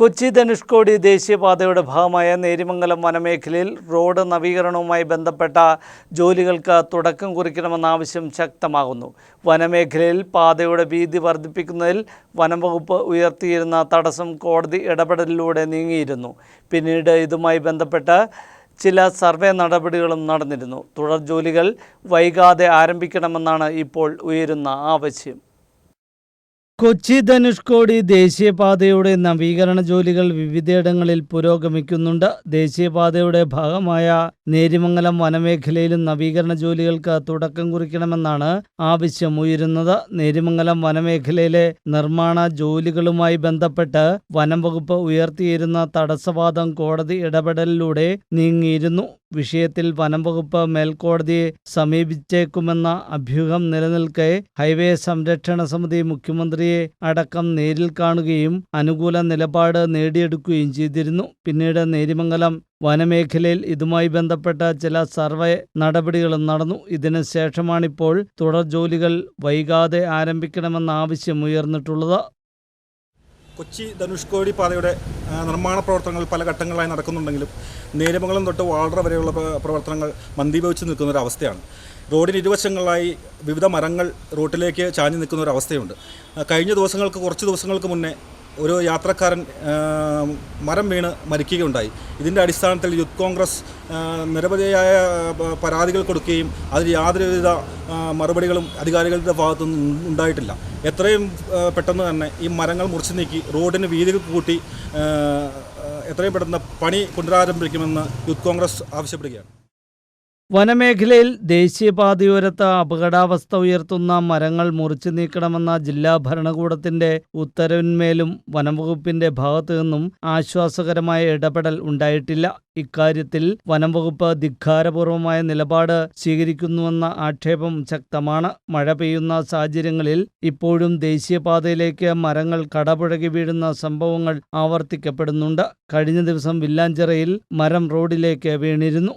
കൊച്ചി ധനുഷ്കോടി ദേശീയപാതയുടെ ഭാഗമായ നേരിമംഗലം വനമേഖലയിൽ റോഡ് നവീകരണവുമായി ബന്ധപ്പെട്ട ജോലികൾക്ക് തുടക്കം കുറിക്കണമെന്ന ആവശ്യം ശക്തമാകുന്നു. വനമേഖലയിൽ പാതയുടെ വീതി വർദ്ധിപ്പിക്കുന്നതിൽ വനംവകുപ്പ് ഉയർത്തിയിരുന്ന തടസ്സം കോടതി ഇടപെടലിലൂടെ നീങ്ങിയിരുന്നു. പിന്നീട് ഇതുമായി ബന്ധപ്പെട്ട് ചില സർവേ നടപടികളും നടന്നിരുന്നു. തുടർ ജോലികൾ വൈകാതെ ആരംഭിക്കണമെന്നാണ് ഇപ്പോൾ ഉയരുന്ന ആവശ്യം. കൊച്ചി ധനുഷ്കോടി ദേശീയപാതയുടെ നവീകരണ ജോലികൾ വിവിധയിടങ്ങളിൽ പുരോഗമിക്കുന്നുണ്ട്. ദേശീയപാതയുടെ ഭാഗമായ നേരിമംഗലം വനമേഖലയിലും നവീകരണ ജോലികൾക്ക് തുടക്കം കുറിക്കണമെന്നാണ് ആവശ്യം ഉയരുന്നത് നേരിമംഗലം വനമേഖലയിലെ നിർമ്മാണ ജോലികളുമായി ബന്ധപ്പെട്ട് വനം വകുപ്പ് ഉയർത്തിയിരുന്ന തടസ്സവാദം കോടതി ഇടപെടലിലൂടെ നീങ്ങിയിരുന്നു. വിഷയത്തിൽ വനം വകുപ്പ് മേൽക്കോടതിയെ സമീപിച്ചേക്കുമെന്ന അഭ്യൂഹം നിലനിൽക്കെ ഹൈവേ സംരക്ഷണ സമിതി മുഖ്യമന്ത്രിയെ അടക്കം നേരിൽ കാണുകയും അനുകൂല നിലപാട് നേടിയെടുക്കുകയും ചെയ്തിരുന്നു. പിന്നീട് നേരിമംഗലം വനമേഖലയിൽ ഇതുമായി ബന്ധപ്പെട്ട ചില സർവേ നടപടികളും നടന്നു. ഇതിന് ശേഷമാണിപ്പോൾ തുടർ ജോലികൾ വൈകാതെ ആരംഭിക്കണമെന്ന ആവശ്യം ഉയർന്നിട്ടുള്ളത്. കൊച്ചി ധനുഷ്കോടി പാതയുടെ നിർമ്മാണ പ്രവർത്തനങ്ങൾ പല ഘട്ടങ്ങളായി നടക്കുന്നുണ്ടെങ്കിലും നേരമംഗലം തൊട്ട് വാളറ വരെയുള്ള പ്ര- പ്രവർത്തനങ്ങൾ മന്ദീഭവിച്ച് നിൽക്കുന്ന ഒരു അവസ്ഥയാണ്. റോഡിന് ഇരുവശങ്ങളിലായി വിവിധ മരങ്ങൾ റോട്ടിലേക്ക് ചാഞ്ഞു നിൽക്കുന്ന ഒരു അവസ്ഥയുണ്ട്. കഴിഞ്ഞ ദിവസങ്ങൾക്ക് കുറച്ച് ദിവസങ്ങൾക്ക് മുന്നേ ഒരു യാത്രക്കാരൻ മരം വീണ് മരിക്കുകയുണ്ടായി. ഇതിന്റെ അടിസ്ഥാനത്തിൽ യൂത്ത് കോൺഗ്രസ് നിരവധിയായ പരാതികൾ കൊടുക്കുകയും അതിൽ യാതൊരുവിധ മറുപടികളും അധികാരികളുടെ ഭാഗത്തു നിന്നും ഉണ്ടായിട്ടില്ല. എത്രയും പെട്ടെന്ന് തന്നെ ഈ മരങ്ങൾ മുറിച്ചു നീക്കി റോഡിന് വീതി കൂട്ടി എത്രയും പെട്ടെന്ന് പണി പുനരാരംഭിക്കുമെന്ന് യൂത്ത് കോൺഗ്രസ് ആവശ്യപ്പെടുകയാണ്. വനമേഖലയിൽ ദേശീയപാതയോരത്ത് അപകടാവസ്ഥ ഉയർത്തുന്ന മരങ്ങൾ മുറിച്ചു നീക്കണമെന്ന ജില്ലാ ഭരണകൂടത്തിന്റെ ഉത്തരവിന്മേലും വനംവകുപ്പിന്റെ ഭാഗത്തു നിന്നും ആശ്വാസകരമായ ഇടപെടൽ ഉണ്ടായിട്ടില്ല. ഇക്കാര്യത്തിൽ വനംവകുപ്പ് ധിക്കാരപൂർവമായ നിലപാട് സ്വീകരിക്കുന്നുവെന്ന ആക്ഷേപം ശക്തമാണ്. മഴ പെയ്യുന്ന സാഹചര്യങ്ങളിൽ ഇപ്പോഴും ദേശീയപാതയിലേക്ക് മരങ്ങൾ കടപുഴകി വീഴുന്ന സംഭവങ്ങൾ ആവർത്തിക്കപ്പെടുന്നുണ്ട്. കഴിഞ്ഞ ദിവസം വില്ലാഞ്ചിറയിൽ മരം റോഡിലേക്ക് വീണിരുന്നു.